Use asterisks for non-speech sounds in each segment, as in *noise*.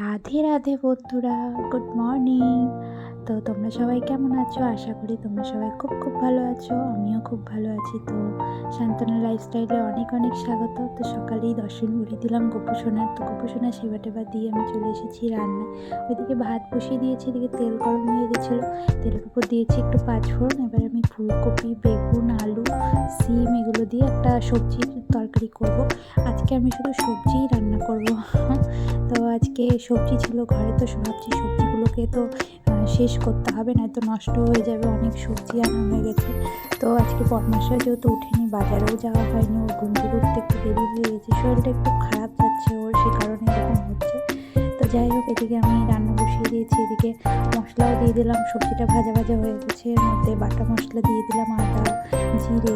রাধে রাধে বন্ধুরা good morning তো তোমরা সবাই কেমন আছো? আশা করি তোমরা সবাই খুব খুব ভালো আছো, আমিও খুব ভালো আছি। তো শান্তনা লাইফস্টাইলে অনেক অনেক স্বাগত। তো সকালেই দর্শন ঘুরিয়ে দিলাম গোপুসোনার। তো গোপুসোনার সেবা টেবা দিয়ে আমি চলে এসেছি রান্নায় ওইদিকে ভাত বসিয়ে দিয়েছি, এদিকে তেল গরম হয়ে গেছিল। তেলের উপর দিয়েছি একটু পাঁচফোড়ন, এবার আমি ফুলকপি, বেগুন, আলু, সিম এগুলো দিয়ে একটা সবজির তরকারি করব। আজকে আমি শুধু সবজিই রান্না করব। তো আজকে সবজি ছিল ঘরে, তো ভাবছি সবজিগুলোকে তো শেষ করতে হবে না তো নষ্ট হয়ে যাবে, অনেক সবজি আনা হয়ে গেছে। তো আজকে পদ্মাশা যেহেতু উঠেনি, বাজারেও যাওয়া হয়নি, ওর ঘুম থেকে উঠতে একটু দেরি হয়ে গেছে, শরীরটা একটু খারাপ যাচ্ছে ওর, সে কারণে এরকম হচ্ছে। তো যাই হোক, এদিকে আমি রান্না বসিয়ে দিয়েছি, এদিকে মশলাও দিয়ে দিলাম, সবজিটা ভাজা ভাজা হয়ে গেছে। এর মধ্যে বাটা মশলা দিয়ে দিলাম, আদা, জিরে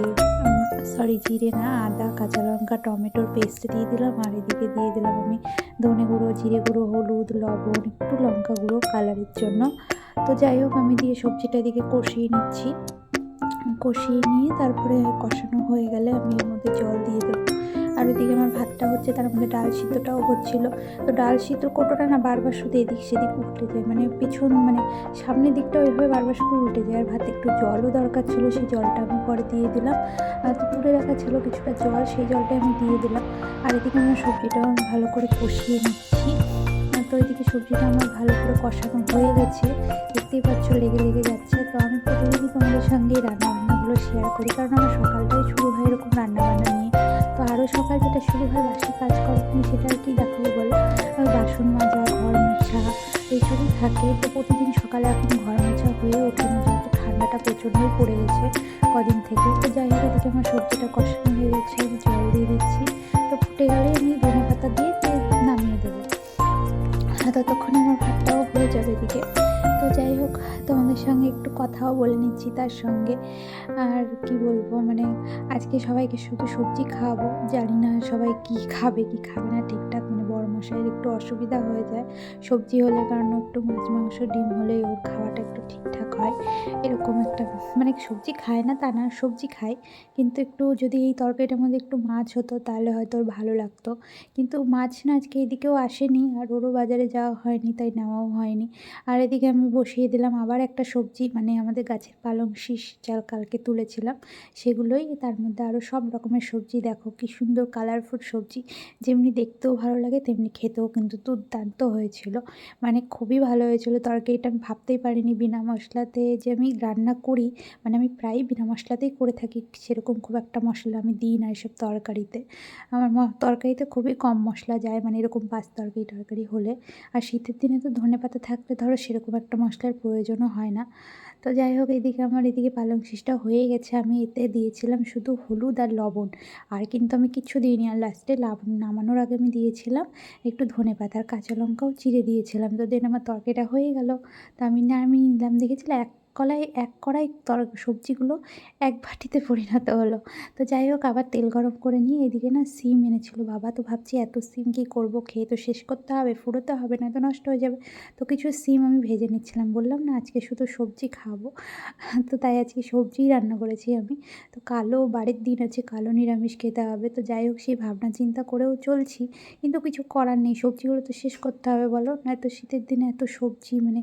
সরি জিরে না, আদা, কাঁচা লঙ্কা, টমেটোর পেস্ট দিয়ে দিলাম, আর এদিকে দিয়ে দিলাম আমি ধনে গুঁড়ো, জিরে গুঁড়ো, হলুদ, লবণ, একটু লঙ্কা গুঁড়ো কালারের জন্য। তো যাই হোক, আমি দিয়ে সবজিটা এদিকে কষিয়ে নিচ্ছি। কষিয়ে নিয়ে তারপরে কষানো হয়ে গেলে আমি এর মধ্যে জল দিয়ে দেবো। আর ওইদিকে আমার ভাতটা হচ্ছে, তার মধ্যে ডাল সিদ্ধটাও হচ্ছিল। তো ডাল সিদ্ধ কোটোটা না বারবার শুধু এদিক সেদিক উল্টে যায় মানে পিছন মানে সামনের দিকটা ওইভাবে বারবার শুধু উল্টে যায়। আর ভাতে একটু জলও দরকার ছিল, সেই জলটা আমি পরে দিয়ে দিলাম। আর তো তুলে রাখা ছিল কিছুটা জল, সেই জলটা আমি দিয়ে দিলাম। আর এদিকে আমার সবজিটাও আমি ভালো করে কষিয়ে নিচ্ছি। তো ওইদিকে সবজিটা আমার ভালো করে কষানো হয়ে গেছে। দেখতেই পাচ্ছ, লেগে লেগে যাচ্ছে। তো আমি প্রতিদিনই তোমাদের সঙ্গেই রান্না বান্নাগুলো শেয়ার করি, কারণ আমার সকালটাই শুরু হয় এরকম রান্না বান্না নিয়ে। আরও সকাল যেটা শুরু হয় বাসি কাজ তুমি সেটা আর কি দেখাবো বলো? বাসন মাজা, ঘর মোছা, এইসবই থাকে। তো প্রতিদিন সকালে এখন ঘর মোছা হয়ে ওঠে না যেহেতু ঠান্ডাটা প্রচণ্ডই পড়ে গেছে কদিন থেকে। তো যাই হোক আমার সবজিটা কষানো হয়ে গেছে জল দিয়ে দিচ্ছি। বলে নিচ্ছি তার সঙ্গে। আর কি বলব মানে আজকে সবাইকে শুধু সবজি খাওয়াবো। জানি না সবাই কি খাবে কি খাবে না, ঠিকঠাক মশাইয়ের একটু অসুবিধা হয়ে যায়। সবজি হলে কারণ একটু মাছ, মাংস, ডিম হলেই ওর খাওয়াটা একটু ঠিকঠাক হয়। এরকম একটা মানে সবজি খায় না তা না, সবজি খায়। কিন্তু একটু যদি এই তরকারিটার মধ্যে একটু মাছ হতো তাহলে হয়তো ওর ভালো লাগতো। কিন্তু মাছ না আজকে এদিকেও আসেনি আর ওরও বাজারে যাওয়া হয়নি, তাই নেওয়াও হয়নি। আর এদিকে আমি বসিয়ে দিলাম আবার একটা সবজি মানে আমাদের গাছের পালং শীষ চাল কালকে তুলেছিলাম, সেগুলোই। তার মধ্যে আরও সব রকমের সবজি, দেখো কি সুন্দর কালারফুল সবজি। যেমনি দেখতেও ভালো লাগে, তেমনি খেতেও কিন্তু দুর্দান্ত হয়েছিল। মানে খুবই ভালো হয়েছিল। তরকারিটা আমি ভাবতেই পারিনি। বিনা মশলাতে যে আমি রান্না করি মানে আমি প্রায় বিনা মশলাতেই করে থাকি। সেরকম খুব একটা মশলা আমি দিই না এসব তরকারিতে। আমার তরকারিতে খুবই কম মশলা যায়। মানে এরকম পাঁচ তরকারি টরকারি হলে। আর শীতের দিনে তো ধনে পাতা থাকলে ধরো সেরকম একটা মশলার প্রয়োজনও হয় না। তো যাই হোক, এদিকে আমার এদিকে পালং শিষটা হয়ে গেছে। আমি এতে দিয়েছিলাম শুধু হলুদ আর লবণ। আর কিন্তু আমি কিচ্ছু দিইনি। আর লাস্টে লবণ নামানোর আগে আমি দিয়েছিলাম একটু ধনে পাতা আর কাঁচা লঙ্কাও চিড়ে দিয়েছিলাম। তো দেন আমার তরকারিটা হয়ে গেল। তো আমি না আমি নিলাম। দেখেছিলাম এক কলাই এক কড়াই তর সবজিগুলো এক বাটিতে পরিণত হলো। তো যাই হোক, আবার তেল গরম করে নিয়ে এদিকে না সিম এনেছিল। বাবা, তো ভাবছি এত সিম কী করব? খেয়ে তো শেষ করতে হবে, ফুরোতে হবে না তো নষ্ট হয়ে যাবে। তো কিছু সিম আমি ভেজে নিচ্ছিলাম। বললাম, না, আজকে শুধু সবজি খাব। *laughs* তো তাই আজকে সবজিই রান্না করেছি আমি। তো কালো, বাড়ির দিন আছে, কালো নিরামিষ খেতে হবে। তো যাই হোক, সেই ভাবনা চিন্তা করেও চলছি। কিন্তু কিছু করার নেই, সবজিগুলো তো শেষ করতে হবে, বলো? নয়তো শীতের দিনে এত সবজি মানে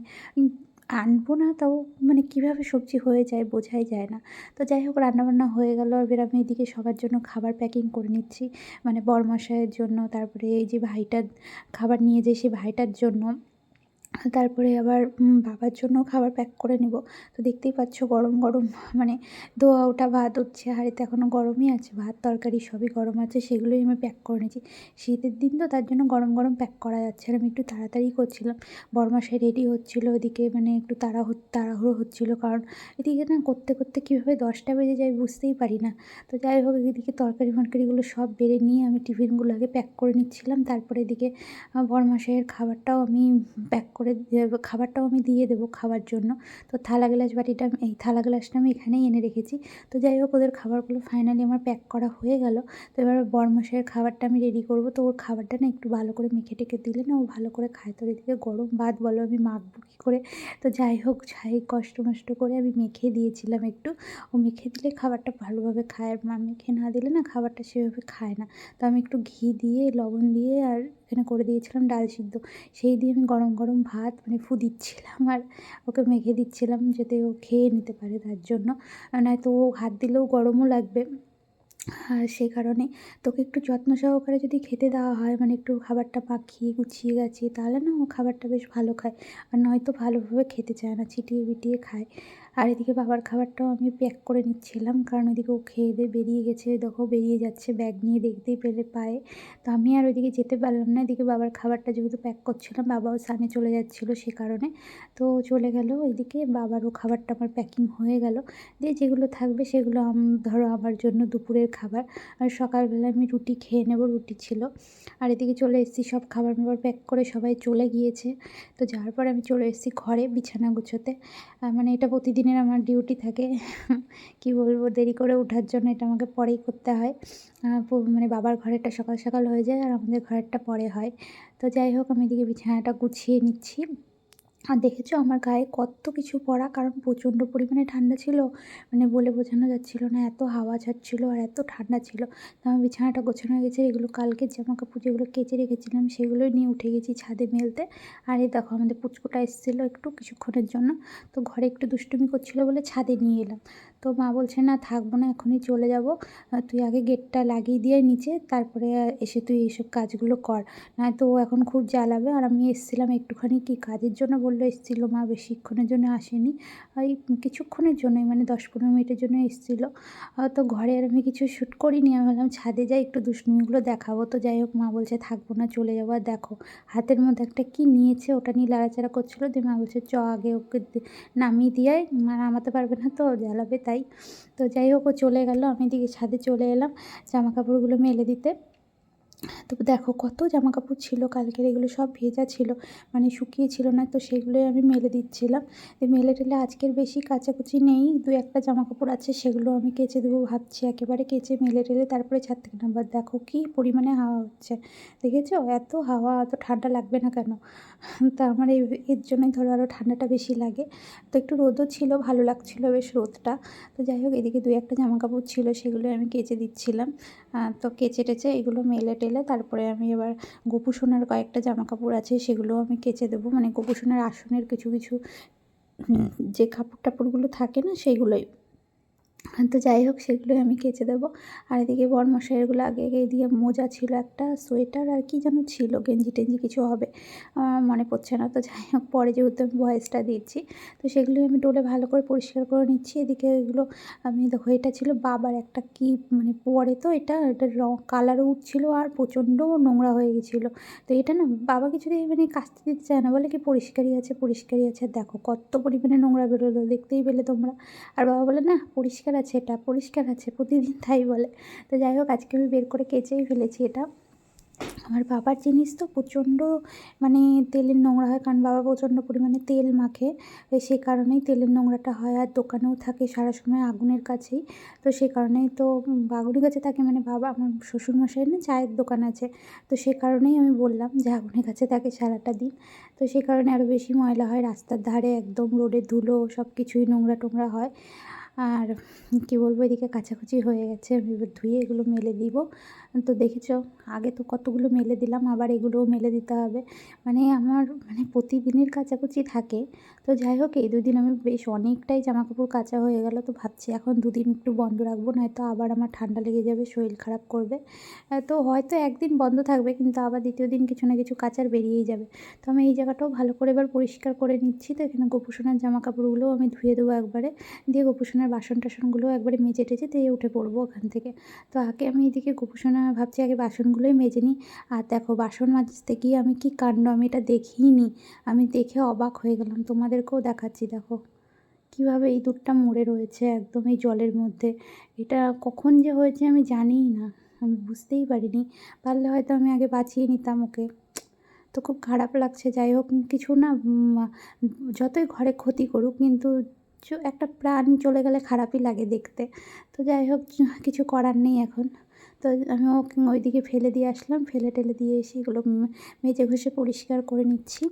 আনব না, তাও মানে কীভাবে সবজি হয়ে যায় বোঝাই যায় না। তো যাই হোক, রান্নাবান্না হয়ে গেল, এবার আমি এদিকে সবার জন্য খাবার প্যাকিং করে নিচ্ছি। মানে বরমশাইয়ের জন্য, তারপরে এই যে ভাইটার খাবার নিয়ে যাই সেই ভাইটার জন্য তারপরে আবার বাবার জন্য খাবার প্যাক করে নেব। তো দেখতেই পাচ্ছ গরম গরম মানে ধোয়া ওঠা, ভাত উঠছে হাঁড়িতে এখনও গরমই আছে, ভাত, তরকারি সবই গরম আছে, সেগুলোই আমি প্যাক করে নিয়েছি। শীতের দিন তো তার জন্য গরম গরম প্যাক করা যাচ্ছে আর আমি একটু তাড়াতাড়ি করছিলাম। বরমাসায় রেডি হচ্ছিল, ওদিকে মানে একটু তাড়া তাড়াহুড়ো হচ্ছিল, কারণ এদিকে না করতে করতে কীভাবে দশটা বেজে যায় বুঝতেই পারি না। তো যাই হোক, এদিকে তরকারি ফরকারিগুলো সব বেড়ে নিয়ে আমি টিফিনগুলো আগে প্যাক করে নিচ্ছিলাম, তারপরে এদিকে আমার বরমাসাইয়ের খাবারটাও আমি প্যাক করে খাবারটাও আমি দিয়ে দেবো খাওয়ার জন্য। তো থালা গ্লাস বাটিটা এই থালা গ্লাসটা আমি এখানেই এনে রেখেছি। তো যাই হোক, ওদের খাবারগুলো ফাইনালি আমার প্যাক করা হয়ে গেল। তো এবার বরমাসাইয়ের খাবারটা আমি রেডি করব। তো ওর খাবারটা না একটু ভালো করে মেখে টেখে দিলে না ও ভালো করে খায়। তো এদিকে গরম ভাত বলো, আমি মাখবো কী করে? তো যাই হোক, যাই কষ্ট মষ্ট করে আমি মেখে দিয়েছিলাম একটু। ও মেখে দিলে খাবারটা ভালোভাবে খায়। আর মেখে না দিলে না খাবারটা সেভাবে খায় না। তো আমি একটু ঘি দিয়ে, লবণ দিয়ে আর এখানে করে দিয়েছিলাম ডাল সিদ্ধ। সেই দিয়ে আমি গরম গরম ভাত মানে ফু দিচ্ছিলাম আর ওকে মেখে দিচ্ছিলাম যাতে ও খেয়ে নিতে পারে তার জন্য। নয়তো ও হাত দিলেও গরমও লাগবে। আর সেই কারণে তোকে একটু যত্ন সহকারে যদি খেতে দেওয়া হয় মানে একটু খাবারটা মাখিয়ে গুছিয়ে গেছে তাহলে না ও খাবারটা বেশ ভালো খায়। আর নয়তো ভালোভাবে খেতে চায় না, ছিটিয়ে বিটিয়ে খায়। আর এদিকে বাবার খাবারটাও আমি প্যাক করে নিচ্ছিলাম, কারণ ওইদিকে ও খেয়ে দিয়ে বেরিয়ে গেছে। দেখো, বেরিয়ে যাচ্ছে, ব্যাগ নিয়ে দেখতেই পেলে পায়ে। তো আমি আর ওইদিকে যেতে পারলাম না, এদিকে বাবার খাবারটা যেহেতু প্যাক করছিলাম, বাবাও সানে চলে যাচ্ছিল সে কারণে। তো চলে গেল, ওইদিকে বাবারও খাবারটা আমার প্যাকিং হয়ে গেল। দিয়ে যেগুলো থাকবে সেগুলো ধরো আমার জন্য দুপুরের খাবার। আর সকালবেলা আমি রুটি খেয়ে নেব, রুটি ছিল। আর এদিকে চলে এসেছি, সব খাবার মাবার প্যাক করে সবাই চলে গিয়েছে। তো যাওয়ার পর আমি চলে এসেছি ঘরে বিছানা গুছোতে। মানে এটা প্রতিদিনের আমার ডিউটি থাকে। কি বলব, দেরি করে ওঠার জন্য এটা আমাকে পরেই করতে হয়। মানে বাবার ঘরেরটা সকাল সকাল হয়ে যায় আর আমাদের ঘরেরটা পরে হয়। তো যাই হোক, আমি এদিকে বিছানাটা গুছিয়ে নিচ্ছি। আর দেখেছ আমার গায়ে কত কিছু পরা কারণ প্রচণ্ড পরিমাণে ঠান্ডা ছিল। মানে বলে বোঝানো যাচ্ছিল না, এত হাওয়া ছাড়ছিলো আর এত ঠান্ডা ছিল। তো আমার বিছানাটা গোছানো হয়ে গেছে এগুলো কালকে জামা কাপড় যেগুলো কেচে রেখেছিলাম সেগুলোই নিয়ে উঠে গেছি ছাদে মেলতে। আর এই দেখো, আমাদের পুচকুটা এসেছিল একটু কিছুক্ষণের জন্য। তো ঘরে একটু দুষ্টুমি করছিল বলে ছাদে নিয়ে এলাম। তো মা বলছে, না, থাকব না, এখনই চলে যাব। তুই আগে গেটটা লাগিয়ে দিয়ে নিচে, তারপরে এসে তুই এইসব কাজগুলো কর। নয়তো ও এখন খুব জ্বালাবে। আর আমি এসেছিলাম একটুখানি কি কাজের জন্য বলল, এসেছিল মা বেশিক্ষণের জন্য আসেনি। ওই কিছুক্ষণের জন্যই মানে দশ পনেরো মিনিটের জন্য এসেছিল। তো ঘরে আর আমি কিছু শ্যুট করিনি। আমি ভাবলাম, ছাদে যাই, একটু দুষ্টুমিগুলো দেখাবো। তো যাই হোক, মা বলছে, থাকব না, চলে যাব। আর দেখো, হাতের মধ্যে একটা কি নিয়েছে, ওটা নিয়ে লাড়াচাড়া করছিল। দিয়ে মা বলছে, চ, আগে ওকে নামিয়ে দিয়ে নামাতে পারবে না তো, জ্বালাবে তাই তো যাই হোক, ও চলে গেল। আমি দিকে ছাদে চলে এলাম জামা কাপড়গুলো মেলে দিতে। তো দেখো কত জামা কাপড় ছিল, কালকের এগুলো সব ভেজা ছিল মানে শুকিয়ে ছিল না, তো সেগুলোই আমি মেলে দিচ্ছিলাম। মেলে টেলে আজকের বেশি কাচাকুচি নেই দু একটা জামা কাপড় আছে, সেগুলো আমি কেচে দেবো ভাবছি, একেবারে কেচে মেলে টেলে তারপরে ছাদ থেকে নাম্বার দেখো কি পরিমাণে হাওয়া হচ্ছে, দেখেছ? এত হাওয়া এত ঠান্ডা লাগবে না কেন? *laughs* তা আমার এই, এর জন্যই ধরো আরও ঠান্ডাটা বেশি লাগে। তো একটু রোদও ছিল, ভালো লাগছিল বেশ রোদটা। তো যাই হোক, এদিকে দু একটা জামা কাপড় ছিল সেগুলো আমি কেচে দিচ্ছিলাম। তো কেচে টেচে এগুলো মেলে টেলে তারপরে আমি এবার গোপু সোনার কয়েকটা জামা কাপড় আছে সেগুলো আমি কেচে দেবো। মানে গোপু সোনার আসনের কিছু কিছু যে কাপড় টাপড়গুলো থাকে না সেইগুলোই তো যাই হোক, সেগুলোই আমি কেচে দেবো। আর এদিকে বরমশাইয়েরগুলো আগে আগে দিয়ে মোজা ছিল একটা, সোয়েটার আর কি যেন ছিল, গেঞ্জি টেঞ্জি কিছু হবে মনে পড়ছে না। তো যাই হোক, পরে যেহেতু আমি ভয়েসটা দিচ্ছি, তো সেগুলোই আমি ডোলে ভালো করে পরিষ্কার করে নিচ্ছি। এদিকে এগুলো আমি দেখো, এটা ছিল বাবার একটা কি মানে পরে তো এটা এটা রং কালারও উঠছিলো আর প্রচণ্ড নোংরা হয়ে গেছিল। তো এটা না, বাবা কিছুতেই মানে কাচতে দিতে চায় না, বলে কি পরিষ্কারই আছে পরিষ্কারই আছে। দেখো, কত পরিমাণে নোংরা বেরোলো, দেখতেই পেলে তোমরা। আর বাবা বলে, না, পরিষ্কার পরিষ্কার আছে, এটা পরিষ্কার আছে, প্রতিদিন তাই বলে। তো যাই হোক, আজকে আমি বের করে কেচেই ফেলেছি এটা। আমার বাবার জিনিস তো প্রচণ্ড মানে তেলের নোংরা হয়, কারণ বাবা প্রচণ্ড পরিমাণে তেল মাখে। সেই কারণেই তেলের নোংরাটা হয়, আর দোকানেও থাকে সারা সময় আগুনের কাছেই। তো সেই কারণেই তো আগুনের কাছে থাকে মানে বাবা, আমার শ্বশুরমশাই না চায়ের দোকান আছে। তো সে কারণেই আমি বললাম যে আগুনের কাছে থাকে সারাটা দিন। তো সেই কারণে আরও বেশি ময়লা হয়, রাস্তার ধারে একদম রোডে ধুলো সব কিছুই নোংরা টোংরা হয়। আর কি বলব, এদিকে কাচাকুচি হয়ে গেছে, আমি এবার ধুয়ে এগুলো মেলে দিব। তো দেখেছ, আগে তো কতগুলো মেলে দিলাম, আবার এগুলোও মেলে দিতে হবে। মানে আমার মানে প্রতিদিনের কাছাকুচি থাকে তো যাই হোক, এই দুদিন আমি বেশ অনেকটাই জামা কাপড় কাচা হয়ে গেল। তো ভাবছি এখন দুদিন একটু বন্ধ রাখব, নয়তো আবার আমার ঠান্ডা লেগে যাবে, শরীর খারাপ করবে। তো হয়তো একদিন বন্ধ থাকবে, কিন্তু আবার দ্বিতীয় দিন কিছু না কিছু কাচার বেরিয়েই যাবে। তো আমি এই জায়গাটাও ভালো করে এবার পরিষ্কার করে নিচ্ছি। তো এখানে গোপুসোনার জামা কাপড়গুলোও আমি ধুয়ে দেবো একবারে। দিয়ে গোপুসোনার বাসন টাসনগুলো একবারে মেজে টেজে দিয়ে উঠে পড়ব ওখান থেকে। তো আগে আমি এদিকে গোপুসোনা, ভাবছি আগে বাসনগুলোই মেজে নিই। আর দেখো, বাসন মাজতে গিয়ে আমি কি কাণ্ড, আমি এটা দেখিনি। আমি দেখে অবাক হয়ে গেলাম। তোমাদেরকেও দেখাচ্ছি, দেখো। কীভাবে এই দুধটা মরে রয়েছে একদম এই জলের মধ্যে। এটা কখন যে হয়েছে আমি জানিই না, আমি বুঝতেই পারিনি। পারলে হয়তো আমি আগে বাঁচিয়ে নিতাম ওকে। তো খুব খারাপ লাগছে, যাই হোক, কিছু না যতই ঘরে ক্ষতি করুক, কিন্তু একটা প্রাণ চলে গেলে খারাপই লাগে দেখতে। তো যাই হোক কিছু করার নেই এখন। তো আমি ওইদিকে ফেলে দিয়ে আসলাম, ফেলে টেলে দিয়ে এসে এগুলো মেজে ঘষে পরিষ্কার করে নিচ্ছি।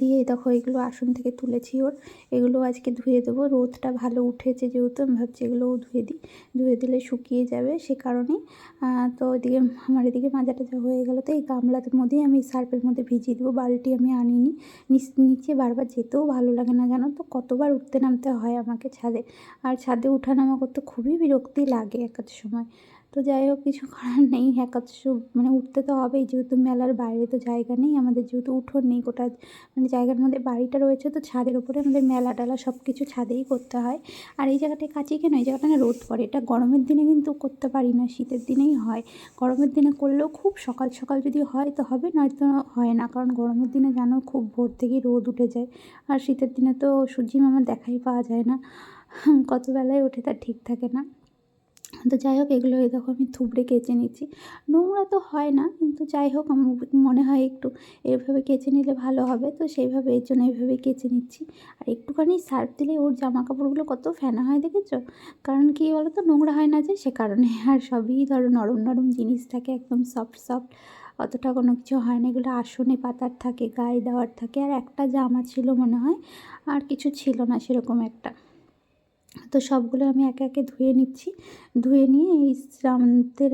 দিয়ে দেখো এগুলো আসন থেকে তুলেছি ওর। এগুলো আজকে ধুয়ে দেবো। রোদটা ভালো উঠেছে যেহেতু, আমি ভাবছি এগুলোও ধুয়ে দিই। ধুয়ে দিলে শুকিয়ে যাবে সে কারণেই। তো ওইদিকে আমার এদিকে মাজা টাজা হয়ে গেলো, তো এই গামলার মধ্যেই আমি সার্ফের মধ্যে ভিজিয়ে দেবো। বালতি আমি আনিনি। নিচে বারবার যেতেও ভালো লাগে না জানো তো? কতবার উঠতে নামতে হয় আমাকে ছাদে। আর ছাদে উঠা নামা করতে খুবই বিরক্তি লাগে এক সময়। তো যাই হোক, কিছু করার নেই। একাদশী মানে উঠতে তো হবেই, যেহেতু মেলার বাইরে তো জায়গা নেই। আমাদের যেহেতু উঠোন নেই, গোটা মানে জায়গার মধ্যে বাড়িটা রয়েছে তো ছাদের উপরে আমাদের মেলা টেলা সব কিছু ছাদেই করতে হয়। আর এই জায়গাটায় কাছে কেন? এই জায়গাটা না রোদ পড়ে। এটা গরমের দিনে কিন্তু করতে পারি না, শীতের দিনেই হয়। গরমের দিনে করলেও খুব সকাল সকাল যদি হয় তো হবে, নয়তো হয় না। কারণ গরমের দিনে জানো খুব ভোর থেকেই রোদ উঠে যায়। আর শীতের দিনে তো সূর্যি মামার দেখাই পাওয়া যায় না। কত বেলায় ওঠে তার ঠিক থাকে না। তো যাই হোক, এগুলো দেখো আমি থুবড়ে কেচে নিচ্ছি। নোংরা তো হয় না, কিন্তু যাই হোক, আমার মনে হয় একটু এভাবে কেচে নিলে ভালো হবে। তো সেইভাবে, এর জন্য এইভাবে কেচে নিচ্ছি। আর একটুখানি সার্ফ দিলে ওর জামা কাপড়গুলো কত ফেনা হয় দেখেছ? কারণ কি বলো তো নোংরা হয় না যে, সে কারণে আর সবই ধরো নরম নরম জিনিস থাকে, একদম সফট সফট অতটা কোনো কিছু হয় না, এগুলো আসনে পাতার থাকে, গায়ে দেওয়ার থাকে। আর একটা জামা ছিল মনে হয়, আর কিছু ছিল না সেরকম একটা। তো সবগুলো আমি একে একে ধুয়ে নিচ্ছি। ধুয়ে নিয়ে এই আমাদের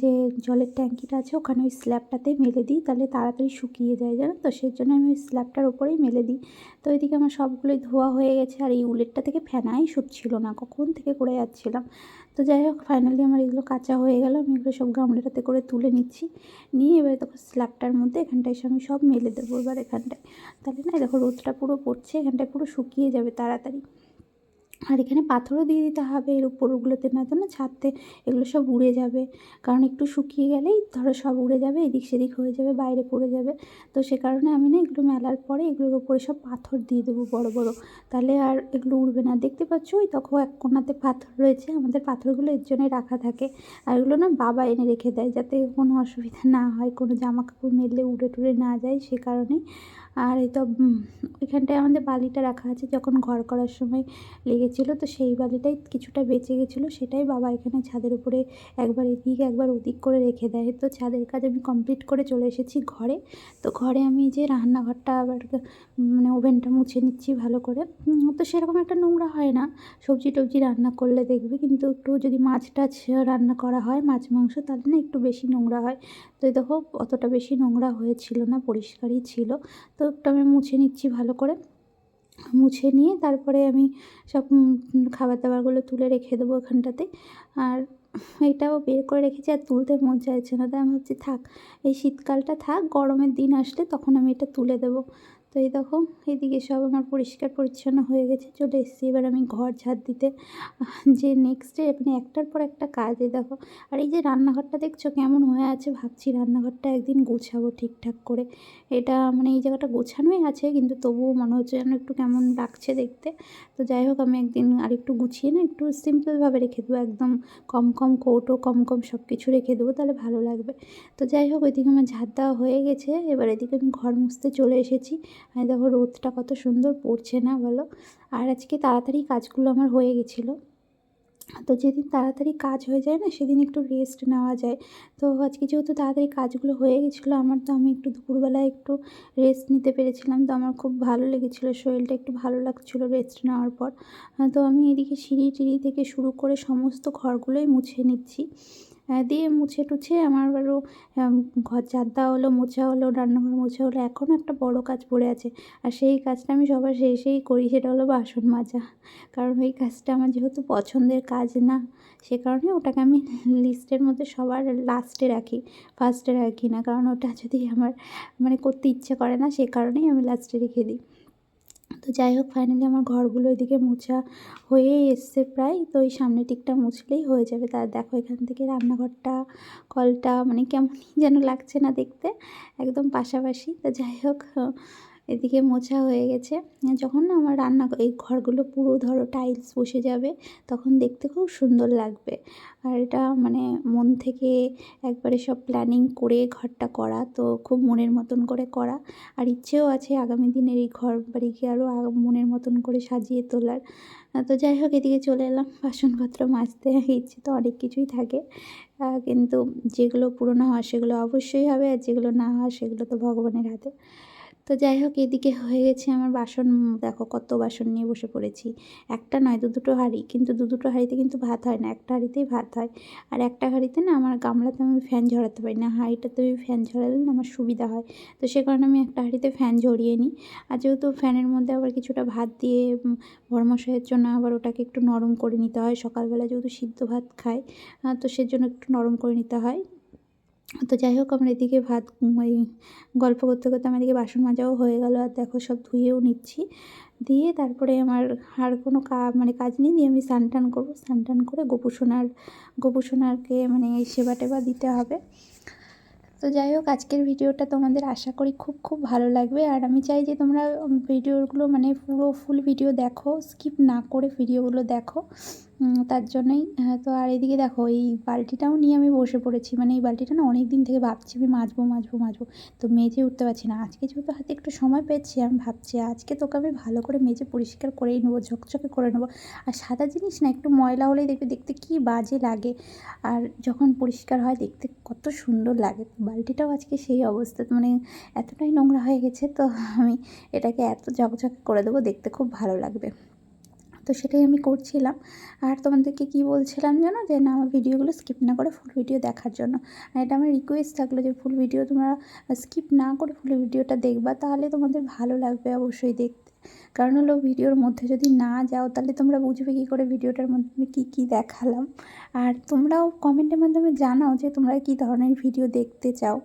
যে জলের ট্যাঙ্কিটা আছে, ওখানে ওই স্ল্যাবটাতে মেলে দিই, তাহলে তাড়াতাড়ি শুকিয়ে যায়, জানো তো? সেই জন্য আমি ওই স্ল্যাবটার ওপরেই মেলে দিই। তো ওইদিকে আমার সবগুলোই ধোয়া হয়ে গেছে, আর এই উলেটটা থেকে ফেনাই শুটছিল না, কখন থেকে করে যাচ্ছিলাম। তো যাই হোক ফাইনালি আমার এগুলো কাঁচা হয়ে গেল, আমি এগুলো সব গামলাটাতে করে তুলে নিচ্ছি। নিয়ে এবারে তখন স্ল্যাবটার মধ্যে এখানটায় আমি সব মেলে দেবো, এবার এখানটায়। তাহলে না দেখো রোদটা পুরো পড়ছে, এখানটায় পুরো শুকিয়ে যাবে তাড়াতাড়ি। আর এখানে পাথরও দিয়ে দিতে হবে, এর উপরগুলোতে না তো না ছাদতে এগুলো সব উড়ে যাবে। কারণ একটু শুকিয়ে গেলেই ধরো সব উড়ে যাবে, এদিক সেদিক হয়ে যাবে, বাইরে পড়ে যাবে। তো সে কারণে আমি না এগুলো মেলার পরে এগুলোর উপরে সব পাথর দিয়ে দেবো বড় বড়। তাহলে আর এগুলো উড়বে না। দেখতে পাচ্ছ ওই তখন এক কোনাতে পাথর রয়েছে, আমাদের পাথরগুলো এর জন্যই রাখা থাকে। আর এগুলো না বাবা এনে রেখে দেয় যাতে কোনো অসুবিধা না হয়, কোনো জামা কাপড় মেললে উড়ে টুড়ে না যায় সে কারণেই। আর এই তো এখানটায় আমাদের বালিটা রাখা আছে যখন ঘর করার সময় লেগেছিলো, তো সেই বালিটাই কিছুটা বেঁচে গেছিল, সেটাই বাবা এখানে ছাদের উপরে একবার এদিক একবার ওদিক করে রেখে দেয়। তো ছাদের কাজ আমি কমপ্লিট করে চলে এসেছি ঘরে। তো ঘরে আমি যে রান্নাঘরটা আবার মানে ওভেনটা মুছে নিচ্ছি ভালো করে। তো সেরকম একটা নোংরা হয় না, সবজি টবজি রান্না করলে দেখবে, কিন্তু একটু যদি মাছ টাছ রান্না করা হয়, মাছ মাংস, তাহলে না একটু বেশি নোংরা হয়। তো দেখো, অতটা বেশি নোংরা হয়েছিল না, পরিষ্কারই ছিল। তো একটু আমি মুছে নিচ্ছি ভালো করে। মুছে নিয়ে তারপরে আমি সব খাবার দাবারগুলো তুলে রেখে দেবো ওখানটাতে। আর এটাও বের করে রেখেছি আর তুলতে মন চাইছে না। তাই আমি ভাবছি, থাক, এই শীতকালটা থাক, গরমের দিন আসলে তখন আমি এটা তুলে দেবো। তো এই দেখো এইদিকে সব আমার পরিষ্কার পরিচ্ছন্ন হয়ে গেছে, চলে এসেছি। এবার আমি ঘর ঝাড় দিতে। যে নেক্সট ডে মানে একটার পর একটা কাজ, এই দেখো। আর এই যে রান্নাঘরটা দেখছ কেমন হয়ে আছে, ভাবছি রান্নাঘরটা একদিন গোছাবো ঠিকঠাক করে। এটা মানে এই জায়গাটা গোছানোই আছে, কিন্তু তবুও মনে হচ্ছে যেন একটু কেমন লাগছে দেখতে। তো যাই হোক, আমি একদিন আর একটু গুছিয়ে না একটু সিম্পলভাবে রেখে দেবো, একদম কম কম কৌটো, কম কম সব কিছু রেখে দেবো, তাহলে ভালো লাগবে। তো যাই হোক, ওইদিকে আমার ঝাড় দেওয়া হয়ে গেছে। এবার এদিকে আমি ঘর মুছতে চলে এসেছি। আর দেখো রোদটা কত সুন্দর পড়ছে না বলো? আর আজকে তাড়াতাড়ি কাজগুলো আমার হয়ে গেছিল। তো যেদিন তাড়াতাড়ি কাজ হয়ে যায় না, সেদিন একটু রেস্ট নেওয়া যায়। তো আজকে যেহেতু তাড়াতাড়ি কাজগুলো হয়ে গেছিল, আমার তো আমি একটু দুপুরবেলায় একটু রেস্ট নিতে পেরেছিলাম। তো আমার খুব ভালো লেগেছিলো, শরীরটা একটু ভালো লাগছিল রেস্ট নেওয়ার পর। তো আমি এদিকে সিঁড়ি টিড়ি থেকে শুরু করে সমস্ত ঘরগুলোই মুছে নিচ্ছি। দিয়ে মুছে টুছে আমার আরও ঘর ঝাড় দেওয়া হলো, মোছা হলো, রান্নাঘর মোছা হলো এখনও একটা বড় কাজ পড়ে আছে। আর সেই কাজটা আমি সবার শেষেই করি, সেটা হলো বাসন মাজা। কারণ ওই কাজটা আমার যেহেতু পছন্দের কাজ না, সে কারণে ওটাকে আমি লিস্টের মধ্যে সবার লাস্টে রাখি, ফার্স্টে রাখি না। কারণ ওটা যদি আমার মানে করতে ইচ্ছে করে না, সে কারণেই আমি লাস্টে রেখে দিই। তো যাই হোক ফাইনালি আমার ঘরগুলো এদিকে মোছা হয়েই এসছে প্রায়। তো ওই সামনে টিকটা মুছলেই হয়ে যাবে। তার দেখো এখান থেকে রান্নাঘরটা, কলটা মানে কেমনই যেন লাগছে না দেখতে, একদম পাশাপাশি। তো যাই হোক এদিকে মোছা হয়ে গেছে। যখন না আমার রান্না এই ঘরগুলো পুরো ধরো টাইলস বসে যাবে, তখন দেখতে খুব সুন্দর লাগবে। আর এটা মানে মন থেকে একবারে সব প্ল্যানিং করে ঘরটা করা, তো খুব মনের মতন করে করা। আর ইচ্ছেও আছে আগামী দিনের এই ঘর বাড়িকে আরও মনের মতন করে সাজিয়ে তোলার। তো যাই হোক, এদিকে চলে এলাম। বাসনপত্র মাজতে *laughs* ইচ্ছে তো অনেক কিছুই থাকে। কিন্তু যেগুলো পুরনো হয় সেগুলো অবশ্যই হবে, আর যেগুলো না হয় সেগুলো তো ভগবানের হাতে। তো যাই হোক, এদিকে হয়ে গেছে আমার বাসন। দেখো কত বাসন নিয়ে বসে পড়েছি। একটা নয়, দু দুটো হাঁড়ি। কিন্তু দু দুটো হাঁড়িতে কিন্তু ভাত হয় না। একটা হাঁড়িতেই ভাত হয়। আর একটা হাঁড়িতে না আমার গামলাতে আমি ফ্যান ঝরাতে পারি না। হাঁড়িটাতে আমি ফ্যান ঝরালে না আমার সুবিধা হয়। তো সে কারণে আমি একটা হাঁড়িতে ফ্যান ঝরিয়ে নিই। আর যেহেতু ফ্যানের মধ্যে আবার কিছুটা ভাত দিয়ে বড়মশাইয়ের জন্য আবার ওটাকে একটু নরম করে নিতে হয়। সকালবেলা যেহেতু সিদ্ধ ভাত খায় তো সেজন্য একটু নরম করে নিতে হয়। তো যাই হোক, আমার এদিকে ভাত ওই গল্প করতে করতে আমার এদিকে বাসন মাজাও হয়ে গেল। আর দেখো, সব ধুয়েও নিচ্ছি। দিয়ে তারপরে আমার আর কোনো কা মানে কাজ নেই। দিয়ে আমি স্নান টান করব। স্নান টান করে গোপুসোনার গোপুসোনারকে মানে এই সেবা টেবা দিতে হবে। তো যাই হোক, আজকের ভিডিওটা তোমাদের আশা করি খুব খুব ভালো লাগবে। আর আমি চাই যে তোমরা ভিডিওগুলো মানে পুরো ফুল ভিডিও দেখো। স্কিপ না করে ভিডিওগুলো দেখো। তার জন্যই তো আর এদিকে দেখো, এই বালতিটাও নিয়ে আমি বসে পড়েছি। মানে এই বালতিটা না অনেক দিন থেকে ভাবছি আমি মাজবো মাজবো মাজবো। তো মেজে উঠতে পারছি না। আজকে যেহেতু হাতে একটু সময় পেয়েছি, আমি ভাবছি আজকে তোকে আমি ভালো করে মেজে পরিষ্কার করেই নেব, ঝকঝকে করে নেব। আর সাদা জিনিস না, একটু ময়লা হলেই দেখবে, দেখতে কী বাজে লাগে। আর যখন পরিষ্কার হয়, দেখতে কত সুন্দর লাগে। বালতিটাও আজকে সেই অবস্থা মানে এতটাই নোংরা হয়ে গেছে, তো আমি এটাকে এত ঝকঝকে করে দেবো, দেখতে খুব ভালো লাগবে। তো সেটাই আমি করছিলাম। আর তোমাদেরকে কি বলছিলাম জানো? যে না, আমার ভিডিওগুলো স্কিপ না করে ফুল ভিডিও দেখার জন্য। আর এটা আমার রিকোয়েস্ট থাকল যে ফুল ভিডিও তোমরা স্কিপ না করে ফুল ভিডিওটা দেখবা, তাহলে তোমাদের ভালো লাগবে অবশ্যই দেখতে। কারণ হলো ভিডিওর মধ্যে যদি না যাও, তাহলে তোমরা বুঝবে কী করে ভিডিওটার মধ্যে কী কী দেখালাম। আর তোমরাও কমেন্টের মাধ্যমে জানাও যে তোমরা কী ধরনের ভিডিও দেখতে চাও।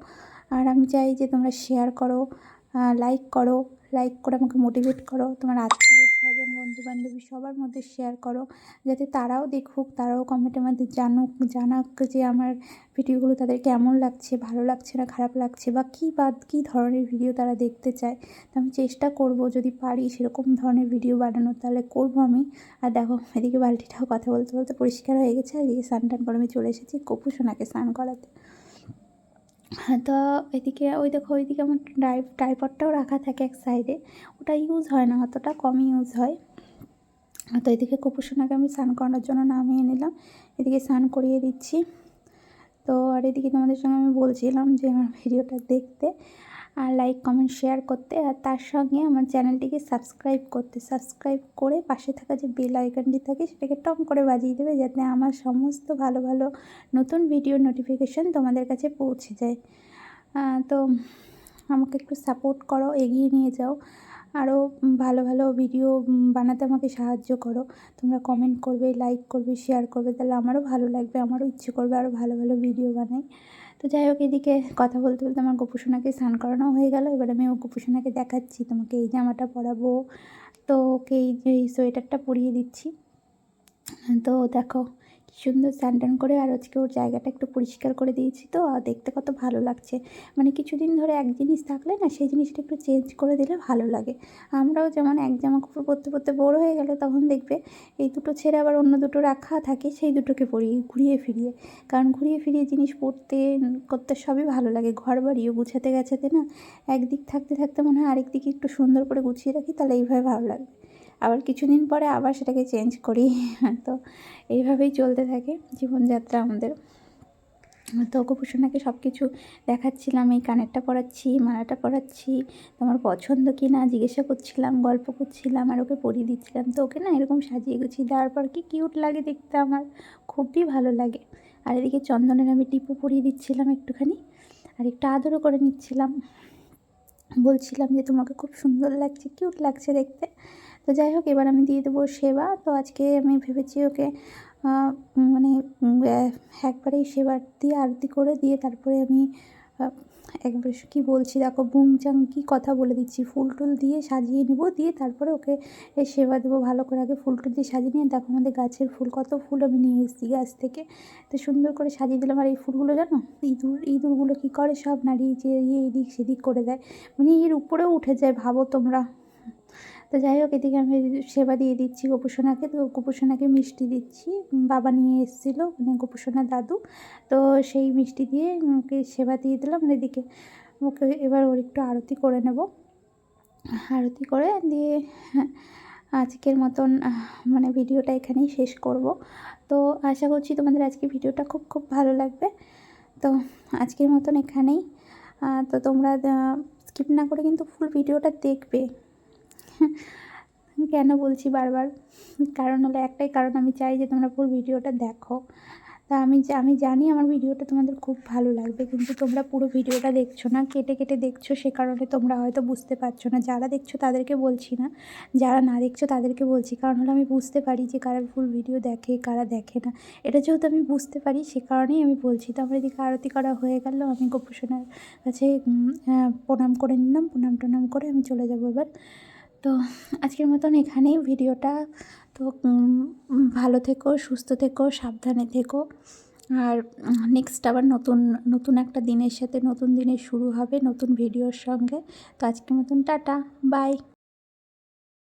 আর আমি চাই যে তোমরা শেয়ার করো লাইক করো। লাইক করে আমাকে মোটিভেট করো। তোমার আত্মীয় স্বজন বন্ধু বান্ধবী সবার মধ্যে শেয়ার করো। যাতে তারাও দেখুক, তারাও কমেন্টের মধ্যে জানুক, জানাক যে আমার ভিডিওগুলো তাদের কেমন লাগছে, ভালো লাগছে না, খারাপ লাগছে বা কী বা কী ধরনের ভিডিও তারা দেখতে চায়। তো আমি চেষ্টা করব, যদি পারি সেরকম ধরনের ভিডিও বানানোর তাহলে করব আমি। আর দেখো, এদিকে বালতিটাও কথা বলতে বলতে পরিষ্কার হয়ে গেছে। আর এদিকে স্নান টান করে আমি চলে এসেছি। কপু সোনাকে স্নান করাতে। তো এদিকে ওই দেখো, ওইদিকে আমার ড্রাই ট্রাইপডটাও রাখা থাকে এক সাইডে। ওটা ইউজ হয় না, অতটা কমই ইউজ হয়। তো এদিকে কুপুসোনাকে আমি স্নান করানোর জন্য নামিয়ে নিলাম। এদিকে স্নান করিয়ে দিচ্ছি। তো আর এদিকে তোমাদের সঙ্গে আমি বলছিলাম যে আমার ভিডিওটা দেখতে। আর লাইক, কমেন্ট, শেয়ার করতে আর তার সঙ্গে আমার চ্যানেলটিকে সাবস্ক্রাইব করতে। সাবস্ক্রাইব করে পাশে থাকা যে বেল আইকনটি থাকে সেটাকে টং করে বাজিয়ে দেবে যাতে আমার সমস্ত ভালো ভালো নতুন ভিডিও নোটিফিকেশান তোমাদের কাছে পৌঁছে যায়। তো আমাকে একটু সাপোর্ট করো, এগিয়ে নিয়ে যাও। আরও ভালো ভালো ভিডিও বানাতে আমাকে সাহায্য করো। তোমরা কমেন্ট করবে, লাইক করবে, শেয়ার করবে, তাহলে আমারও ভালো লাগবে, আমারও ইচ্ছে করবে আরও ভালো ভালো ভিডিও বানাই। তো যাই হোক, এদিকে কথা বলতে বলতে আমার গোপুসোনাকে স্নান করানো হয়ে গেল। এবার আমি ও গোপুসোনাকে দেখাচ্ছি, তোমাকে এই জামাটা পরাবো। তো ওকে এই সোয়েটারটা পরিয়ে দিচ্ছি। তো দেখো সুন্দর স্যান্ডান করে আর আজকে ওর জায়গাটা একটু পরিষ্কার করে দিয়েছি তো দেখতে কত ভালো লাগছে। মানে কিছুদিন ধরে এক জিনিস থাকলে না, সেই জিনিসটা একটু চেঞ্জ করে দিলে ভালো লাগে। আমরাও যেমন এক জামা কাপড় পরতে পরতে বড় হয়ে গেলে, তখন দেখবে এই দুটো ছেড়ে আবার অন্য দুটো রাখা থাকে, সেই দুটোকে পরি ঘুরিয়ে ফিরিয়ে। কারণ ঘুরিয়ে ফিরিয়ে জিনিস পরতে, করতে সবই ভালো লাগে। ঘর বাড়িও গুছাতে গেছাতে না, একদিক থাকতে থাকতে মনে হয় আরেক দিকে একটু সুন্দর করে গুছিয়ে রাখি, তাহলে এইভাবে ভালো লাগবে। আবার কিছুদিন পরে আবার সেটাকে চেঞ্জ করি। *laughs* তো এইভাবেই চলতে থাকে জীবনযাত্রা আমাদের। তো গোপুসোনাকে সব কিছু দেখাচ্ছিলাম, এই কানেরটা পরাচ্ছি, মালাটা পরাচ্ছি, তোমার পছন্দ কি না জিজ্ঞাসা করছিলাম, গল্প করছিলাম, আর ওকে পরিয়ে দিচ্ছিলাম। তো ওকে না এরকম সাজিয়ে গুছিয়ে দেওয়ার পর কি কিউট লাগে দেখতে আমার, খুবই ভালো লাগে। আর এদিকে চন্দনের আমি টিপু পরিয়ে দিচ্ছিলাম একটুখানি, আর একটু আদরও করে নিচ্ছিলাম। বলছিলাম যে তোমাকে খুব সুন্দর লাগছে কিউট লাগছে দেখতে। তো যাই হোক, এবার আমি দিয়ে দেবো সেবা। তো আজকে আমি ভেবেছি ওকে মানে একবারেই সেবা দিয়ে আরতি করে দিয়ে তারপরে আমি একবার কী বলছি, দেখো বুংচাং কী কথা বলে দিচ্ছি। ফুল টুল দিয়ে সাজিয়ে নেব, দিয়ে তারপরে ওকে সেবা দেবো ভালো করে। আগে ফুল টুল দিয়ে সাজিয়ে নিয়ে, দেখো আমাদের গাছের ফুল, কত ফুল আমি নিয়ে এসেছি গাছ থেকে। তো সুন্দর করে সাজিয়ে দিলাম। আর এই ফুলগুলো জানো, ইঁদুর, ইঁদুরগুলো কী করে সব নাড়িয়ে যে এদিক সেদিক করে দেয়। মানে এর উপরেও উঠে যায়, ভাবো তোমরা। তো যাই হোক, এদিকে আমি সেবা দিয়ে দিচ্ছি গোপুসোনাকে। তো গোপুসোনাকে মিষ্টি দিচ্ছি। বাবা নিয়ে এসেছিল মানে গোপুসোনার দাদু। তো সেই মিষ্টি দিয়ে ওকে সেবা দিয়ে দিলাম। এদিকে ওকে এবার ওর একটু আরতি করে নেব। আরতি করে দিয়ে আজকের মতন মানে ভিডিওটা এখানেই শেষ করব। তো আশা করছি তোমাদের আজকে ভিডিওটা খুব খুব ভালো লাগবে। তো আজকের মতন এখানেই। তো তোমরা স্কিপ না করে কিন্তু ফুল ভিডিওটা দেখবে। কেন বলছি বারবার? কারণ হলো একটাই কারণ আমি চাই যে তোমরা ফুল ভিডিওটা দেখো। তা আমি আমি জানি আমার ভিডিওটা তোমাদের খুব ভালো লাগবে, কিন্তু তোমরা পুরো ভিডিওটা দেখছ না, কেটে কেটে দেখছ সে কারণে তোমরা হয়তো বুঝতে পারছ না। যারা দেখছ তাদেরকে বলছি না, যারা না দেখছ তাদেরকে বলছি। কারণ হলো আমি বুঝতে পারি যে কারা ফুল ভিডিও দেখে, কারা দেখে না। এটা যেহেতু আমি বুঝতে পারি, সে কারণেই আমি বলছি। তো আমার এদিকে আরতি করা হয়ে গেল, আমি গোপুসোনার কাছে প্রণাম করে নিলাম প্রণাম টনাম করে আমি চলে যাব এবার। তো আজকের মতন এখানেই ভিডিওটা। তো ভালো থেকো, সুস্থ থেকো, সাবধানে থেকো। আর নেক্সট আবার নতুন নতুন একটা দিনের সাথে নতুন দিনের শুরু হবে নতুন ভিডিওর সঙ্গে। তো আজকের মতন টাটা বাই